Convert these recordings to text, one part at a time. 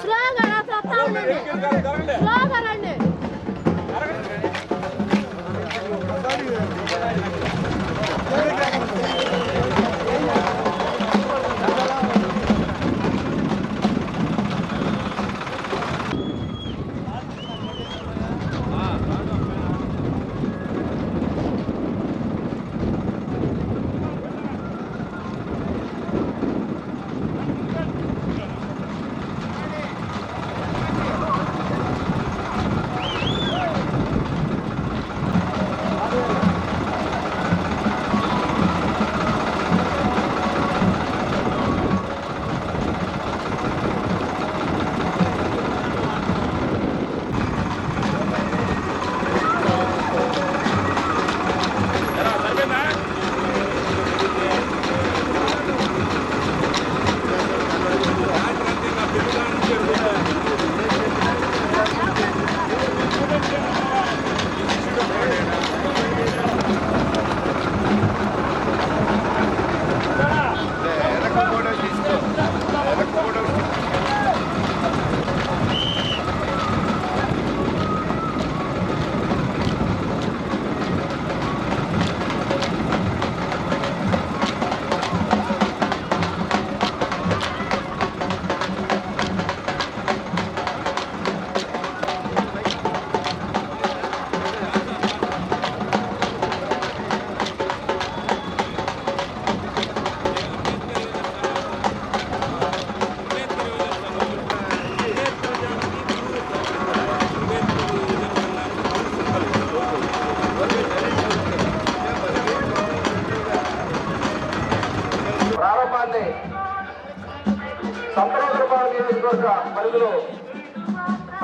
స్లోగా రా, చెప్తా ఉండండి. స్లోగా రండి.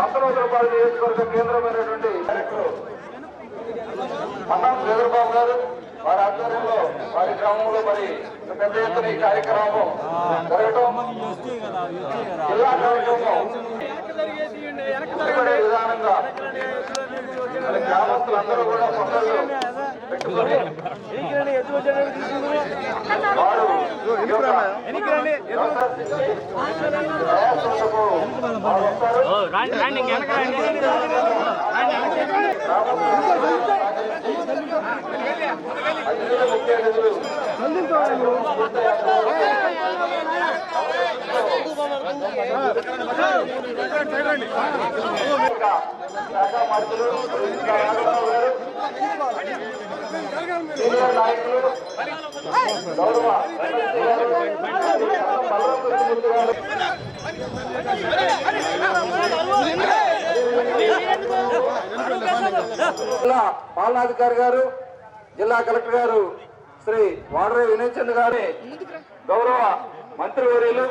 సంతనోదరపాడు నియోజకవర్గ కేంద్రమైనటువంటి డైరెక్టర్ చంద్రబాబు గారు వారి ఆధ్వర్యంలో వారి గ్రామంలో మరి పెద్ద ఎత్తున ఈ కార్యక్రమం జరగటం జిల్లా కార్యక్రమం విధానంగా గ్రామస్తులందరూ కూడా పొందలు పెట్టుకొని వారు ఈ యొక్క ప్రయాసంలకు గౌరవ ఎమ్మెల్సీ గారు, బలరాం కృష్ణమూర్తి గారు జిల్లా పాలనాధికారి గారు జిల్లా కలెక్టర్ గారు శ్రీ వాడరే వినయ్ చంద్ గారి గౌరవ మంత్రివర్యులు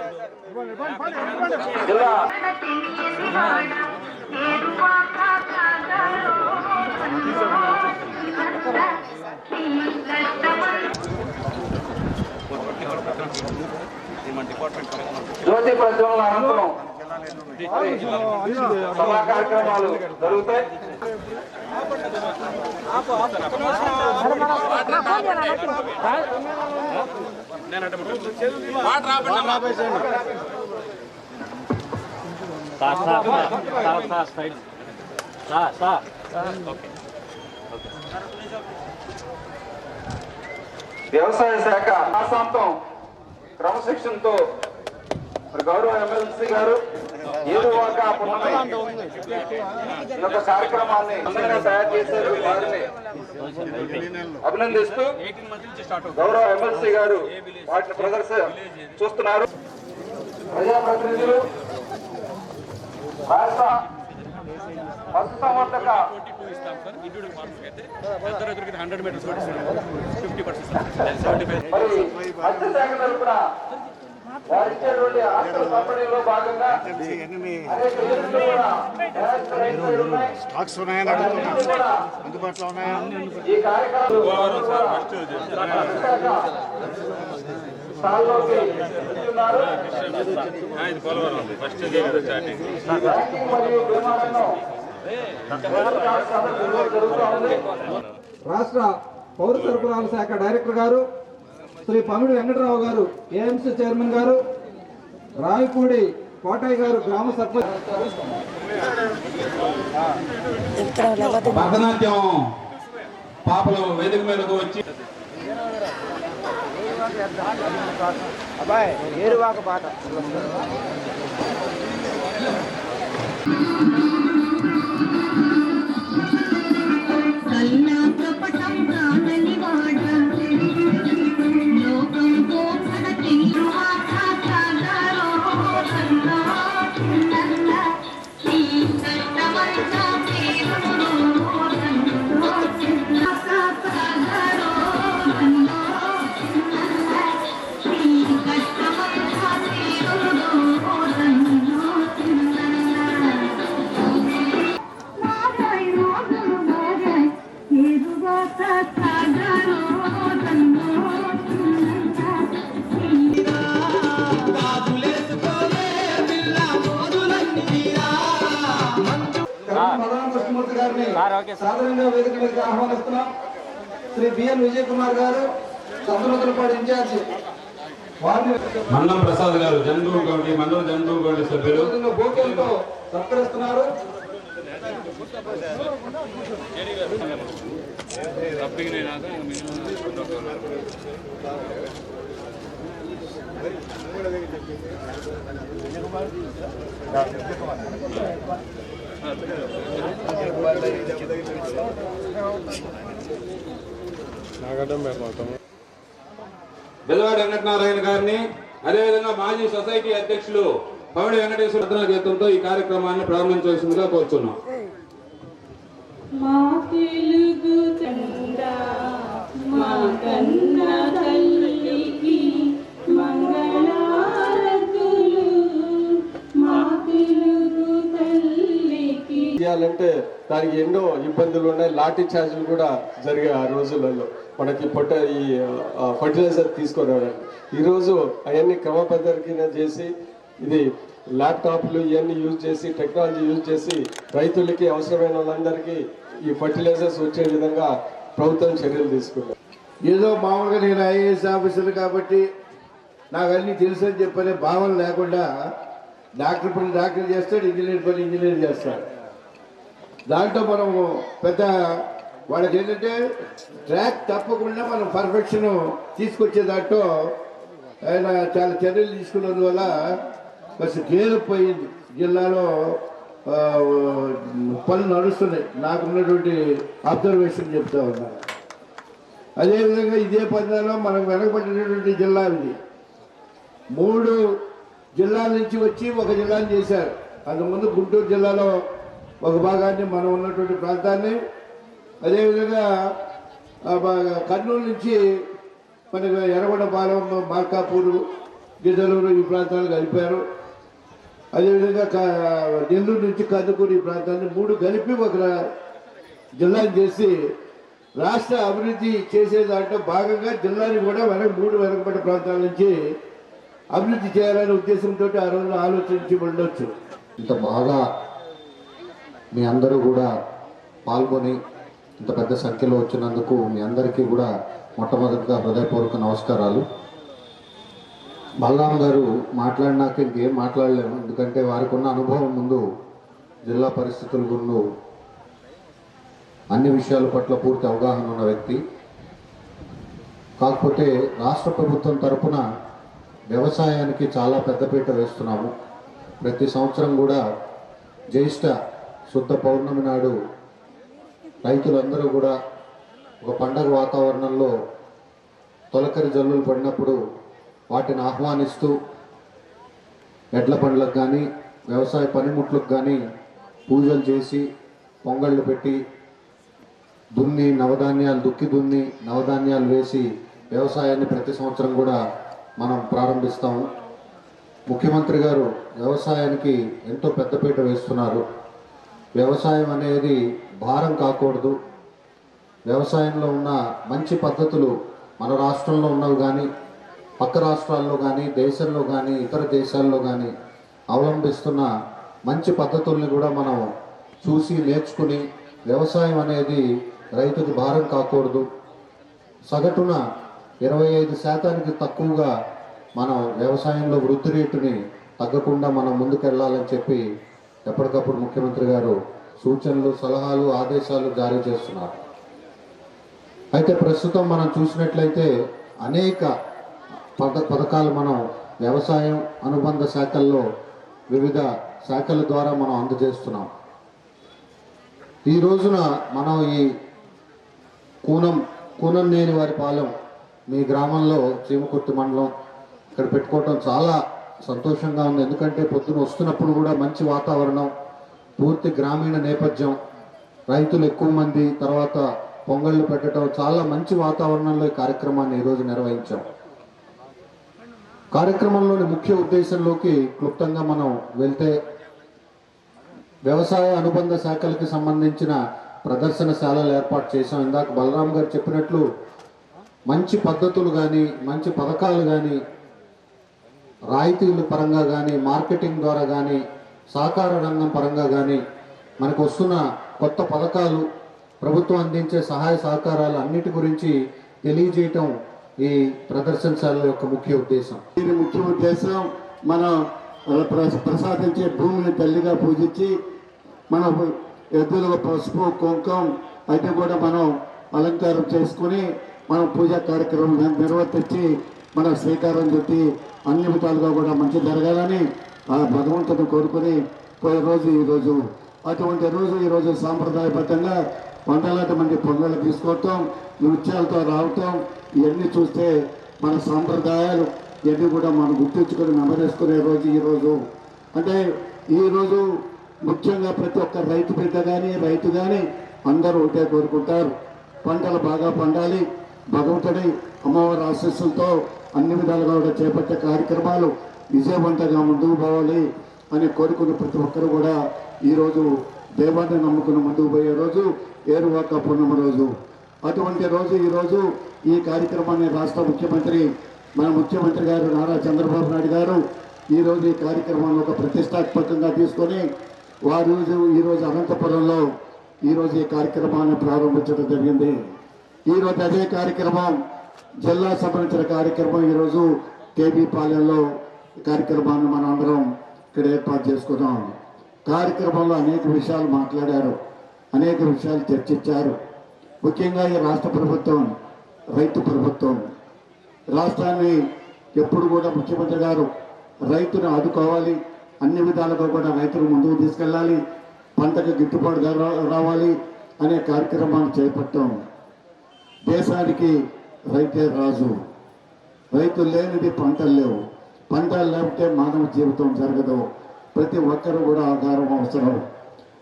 జిల్లా జ్యోతి ప్రజ్వలన అనంతరం సభా కార్యక్రమాలు జరుగుతాయి వ్యవసాయ శాఖ ఆశాంతం క్రమశిక్షణతో మరి గౌరవ ఎమ్మెల్సీ గారు ఏదో ఒక కార్యక్రమాన్ని అందంగా తయారు చేశారు వారిని అభినందిస్తూ గౌరవ ఎమ్మెల్సీ గారు వాటిని ప్రదర్శన చూస్తున్నారు. ప్రజాప్రతినిధులు రాష్ట్ర పశు సంవర్ధక hundred meters fifty percent. Seventy five ఆస్తుల పంపిణీలో భాగంగా. స్టాక్స్ ఉన్నాయని అడుగుతున్నా అందుబాటులో ఉన్నాయా ఈ కార్యక్రమం రాష్ట్ర పౌర సరఫరాల శాఖ డైరెక్టర్ గారు శ్రీ పమిడి వెంకటరావు గారు ఏఎంసీ చైర్మన్ గారు రాయపూడి కోటయ్య గారు గ్రామ సర్పంచ్. భరతనాట్యం పాపలు వేదిక మీదకు వచ్చి కల్లాకపటం కానని చంద్రముద్రపాడు ఇన్ఛార్జి. వారిని మండం ప్రసాద్ గారు జనరల్ కమిటీ మండల జనరల్ కమిటీ సభ్యులు. రోజుల్లో బోకేలతో సత్కరిస్తున్నారు. బెదవాడి వెంకటనారాయణ గారిని అదేవిధంగా మాజీ సొసైటీ అధ్యక్షులు పవడి వెంకటేశ్వర రత్న ఈ కార్యక్రమాన్ని ప్రారంభించవలసిందిగా కోరుతున్నాం మా తెలుగు మా కన్న చేయాలంటే దానికి ఎన్నో ఇబ్బందులు ఉన్నాయి. లాఠీ చార్జీలు కూడా జరిగాయి ఆ రోజులలో. మనకి పొట్ట ఈ ఫర్టిలైజర్ తీసుకురావడానికి ఈరోజు అవన్నీ క్రమపద్ధతిగా చేసి ఇది ల్యాప్టాప్లు ఇవన్నీ యూజ్ చేసి టెక్నాలజీ యూజ్ చేసి రైతులకి అవసరమైన వాళ్ళందరికీ ఈ ఫర్టిలైజర్స్ వచ్చే విధంగా ప్రభుత్వం చర్యలు తీసుకుంది. ఏదో మామూలుగా నేను ఐఏఎస్ ఆఫీసర్ కాబట్టి నాకు అన్నీ తెలుసు అని చెప్పనే భావన లేకుండా డాక్టర్ పని డాక్టర్ చేస్తాడు ఇంజనీర్ పని ఇంజనీర్ చేస్తాడు. దాంట్లో మనం పెద్ద వాళ్ళకి ఏంటంటే ట్రాక్ తప్పకుండా మనం పర్ఫెక్షన్ తీసుకొచ్చే దాంట్లో ఆయన చాలా చర్యలు తీసుకున్నందువల్ల కొంచెం డెవలప్ జిల్లాలో పనులు నడుస్తున్నాయి. నాకున్నటువంటి అబ్జర్వేషన్ చెప్తా ఉన్నాను అదేవిధంగా ఇదే పందాలో మనం వెనకబడినటువంటి జిల్లా ఇది. మూడు జిల్లాల నుంచి వచ్చి ఒక జిల్లాని చేశారు. అంతకుముందు గుంటూరు జిల్లాలో ఒక భాగాన్ని మనం ఉన్నటువంటి ప్రాంతాన్ని అదేవిధంగా కర్నూలు నుంచి మనకి ఎర్రగొండపాలెం మార్కాపూరు గిద్దలూరు ఈ ప్రాంతాలు కలిపారు. అదేవిధంగా నెల్లూరు నుంచి కందుకూరు ఈ ప్రాంతాన్ని మూడు కలిపి ఒక జిల్లా జిల్లాని చేసి రాష్ట్ర అభివృద్ధి చేసే దాంట్లో భాగంగా జిల్లాని కూడా వెనక మూడు వెనకబడ్డ ప్రాంతాల నుంచి అభివృద్ధి చేయాలనే ఉద్దేశంతో ఆ రోజు ఆలోచించి ఉండొచ్చు. ఇంత బాగా మీ అందరూ కూడా పాల్గొని ఇంత పెద్ద సంఖ్యలో వచ్చినందుకు మీ అందరికీ కూడా మొట్టమొదటిగా హృదయపూర్వక నమస్కారాలు. బలరాం గారు మాట్లాడినాక ఇంకేం మాట్లాడలేము. ఎందుకంటే వారికి ఉన్న అనుభవం ముందు జిల్లా పరిస్థితుల ముందు అన్ని విషయాల పట్ల పూర్తి అవగాహన ఉన్న వ్యక్తి. కాకపోతే రాష్ట్ర ప్రభుత్వం తరఫున వ్యవసాయానికి చాలా పెద్దపీట వేస్తున్నాము. ప్రతి సంవత్సరం కూడా జ్యేష్ఠ శుద్ధ పౌర్ణమి నాడు రైతులందరూ కూడా ఒక పండగ వాతావరణంలో తొలకరి జల్లులు పడినప్పుడు వాటిని ఆహ్వానిస్తూ ఎడ్ల పండ్లకు కానీ వ్యవసాయ పనిముట్లకు కానీ పూజలు చేసి పొంగళ్ళు పెట్టి దున్ని నవధాన్యాలు దుక్కి దున్ని నవధాన్యాలు వేసి వ్యవసాయాన్ని ప్రతి సంవత్సరం కూడా మనం ప్రారంభిస్తాము. ముఖ్యమంత్రి గారు వ్యవసాయానికి ఎంతో పెద్దపీట వేస్తున్నారు. వ్యవసాయం అనేది భారం కాకూడదు. వ్యవసాయంలో ఉన్న మంచి పద్ధతులు మన రాష్ట్రంలో ఉన్నవి కానీ పక్క రాష్ట్రాల్లో కానీ దేశంలో కానీ ఇతర దేశాల్లో కానీ అవలంబిస్తున్న మంచి పద్ధతుల్ని కూడా మనం చూసి నేర్చుకుని వ్యవసాయం అనేది రైతుకు భారం కాకూడదు. సగటున ఇరవై ఐదు శాతానికి తక్కువగా మనం వ్యవసాయంలో వృద్ధి రేటుని తగ్గకుండా మనం ముందుకెళ్ళాలని చెప్పి ఎప్పటికప్పుడు ముఖ్యమంత్రి గారు సూచనలు సలహాలు ఆదేశాలు జారీ చేస్తున్నారు. అయితే ప్రస్తుతం మనం చూసినట్లయితే అనేక పథ పథకాలు మనం వ్యవసాయం అనుబంధ శాఖల్లో వివిధ శాఖల ద్వారా మనం అందజేస్తున్నాం. ఈ రోజున మనం ఈ కూనం కూనం నేని వారి పాలెం మీ గ్రామంలో చీమకుర్తి మండలం ఇక్కడ పెట్టుకోవటం చాలా సంతోషంగా ఉంది. ఎందుకంటే పొద్దున వస్తున్నప్పుడు కూడా మంచి వాతావరణం పూర్తి గ్రామీణ నేపథ్యం రైతులు ఎక్కువ మంది తర్వాత పొంగళ్ళు పెట్టడం చాలా మంచి వాతావరణంలో ఈ కార్యక్రమాన్ని ఈరోజు నిర్వహించాం. కార్యక్రమంలోని ముఖ్య ఉద్దేశంలోకి క్లుప్తంగా మనం వెళ్తే వ్యవసాయ అనుబంధ శాఖలకు సంబంధించిన ప్రదర్శనశాలలు ఏర్పాటు చేశాం. ఇందాక బలరాం గారు చెప్పినట్లు మంచి పద్ధతులు కానీ మంచి పథకాలు కానీ రాయితీల పరంగా కానీ మార్కెటింగ్ ద్వారా కానీ సహకార రంగం పరంగా కానీ మనకు వస్తున్న కొత్త పథకాలు ప్రభుత్వం అందించే సహాయ సహకారాలు అన్నిటి గురించి తెలియజేయటం ఈ ప్రదర్శనశాల యొక్క ముఖ్య ఉద్దేశం. దీని ముఖ్య ఉద్దేశం. మనం ప్ర- ప్రసాదించే భూమిని తల్లిగా పూజించి మన ఎద్దుల పసుపు కుంకం అయితే కూడా మనం అలంకారం చేసుకుని మనం పూజా కార్యక్రమం నిర్వర్తించి మన శ్రీకారం చుట్టి అన్ని విధాలుగా కూడా మంచి జరగాలని ఆ భగవంతుని కోరుకుని పోయే రోజు ఈ రోజు అటువంటి రోజు ఈరోజు సాంప్రదాయబద్ధంగా వందలాది మంది పొంగలు తీసుకోవటం నృత్యాలతో రావటం ఇవన్నీ చూస్తే మన సాంప్రదాయాలు ఇవన్నీ కూడా మనం గుర్తుంచుకొని మెమరేసుకునే రోజు ఈరోజు అంటే ఈరోజు ముఖ్యంగా ప్రతి ఒక్క రైతు బిడ్డ కానీ రైతు కానీ అందరూ ఒకటే కోరుకుంటారు. పంటలు బాగా పండాలి. భగవంతుడి అమ్మవారి ఆశీస్సులతో అన్ని విధాలుగా కూడా చేపట్టే కార్యక్రమాలు విజయవంతంగా ముందుకు పోవాలి అని కోరుకున్న ప్రతి ఒక్కరు కూడా ఈరోజు దేవాన్ని నమ్ముకుని ముందుకు పోయే రోజు ఏరువాక పూర్ణమ రోజు. అటువంటి రోజు ఈరోజు ఈ కార్యక్రమాన్ని రాష్ట్ర ముఖ్యమంత్రి మన ముఖ్యమంత్రి గారు నారా చంద్రబాబు నాయుడు గారు ఈరోజు ఈ కార్యక్రమాన్ని ఒక ప్రతిష్టాత్మకంగా తీసుకొని వారు ఈరోజు అనంతపురంలో ఈరోజు ఈ కార్యక్రమాన్ని ప్రారంభించడం జరిగింది. ఈరోజు అదే కార్యక్రమం జిల్లా సంబంధించిన కార్యక్రమం ఈరోజు కేబీ పాలెంలో కార్యక్రమాన్ని మనం అందరం ఇక్కడ ఏర్పాటు చేసుకున్నాం కార్యక్రమంలో అనేక విషయాలు మాట్లాడారు. అనేక విషయాలు చర్చించారు. ముఖ్యంగా ఈ రాష్ట్ర ప్రభుత్వం రైతు ప్రభుత్వం. రాష్ట్రాన్ని ఎప్పుడు కూడా ముఖ్యమంత్రి గారు రైతును ఆదుకోవాలి. అన్ని విధాలుగా కూడా రైతులు ముందుకు తీసుకెళ్ళాలి. పంటకు గిట్టుబాటు రావాలి అనే కార్యక్రమాన్ని చేపట్టాం. దేశానికి రైతే రాజు. రైతు లేనిది పంటలు లేవు. పంటలు లేకపోతే మానవ జీవితం జరగదు. ప్రతి ఒక్కరు కూడా ఆహారం అవసరం.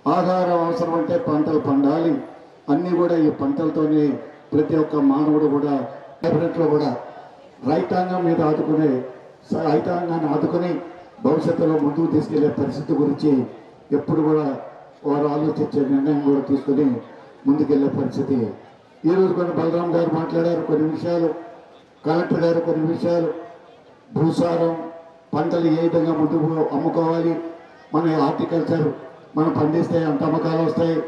ఆహారం అవసరం అంటే పంటలు పండాలి. అన్నీ కూడా ఈ పంటలతోనే ప్రతి ఒక్క మానవుడు కూడా కేబినెట్లో కూడా రైతాంగం మీద ఆదుకునే స- రైతాంగాన్ని ఆదుకుని భవిష్యత్తులో ముందుకు తీసుకెళ్ళే పరిస్థితి గురించి ఎప్పుడు కూడా వారు ఆలోచించే నిర్ణయం కూడా తీసుకుని ముందుకెళ్ళే పరిస్థితి. ఈరోజు కొన్ని బలరాం గారు మాట్లాడారు కొన్ని విషయాలు కలెక్టర్ గారు కొన్ని విషయాలు. భూసారం పంటలు ఏ విధంగా ముందుకు అమ్ముకోవాలి? మన హార్టికల్చర్ మనం పండిస్తే అంత అమ్మకాలు వస్తాయి?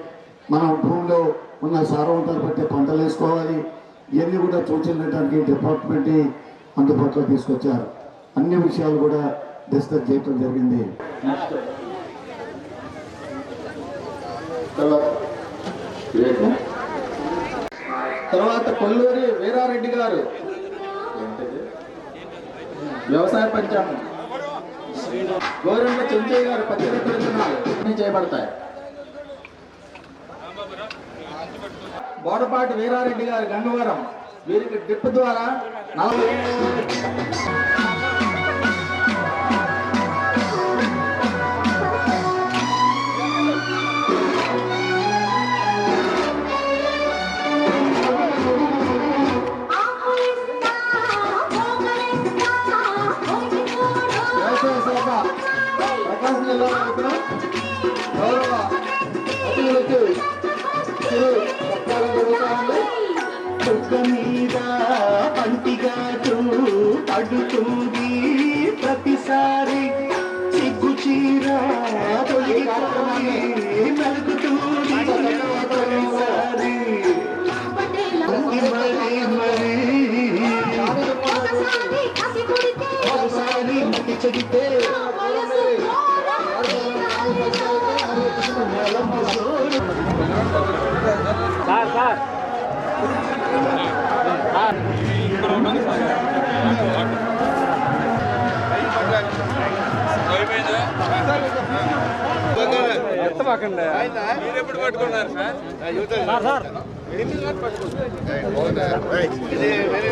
మనం భూమిలో ఉన్న సారవంతాలు బట్టి పంటలు వేసుకోవాలి. ఇవన్నీ కూడా సూచనడానికి డిపార్ట్మెంట్ అందుబాటులో తీసుకొచ్చారు. అన్ని విషయాలు కూడా డిస్కస్ చేయడం జరిగింది. తర్వాత తర్వాత కొల్లూరి వీరారెడ్డి గారు. వ్యవసాయ పంచాంగం. గోరెంట్ల చెంచయ్య గారు పత్రిక విత్తనాలు చేయబడతాయి. బోడపాటి వీరారెడ్డి గారు గంగవరం. వీరికి డ్రిప్ ద్వారా నలభై ఒకసారి మతి చెడితే నా వయసు సార్ సార్ ఎప్పుడు పట్టుకున్నారు సార్ సార్ సార్ ఇది వేరే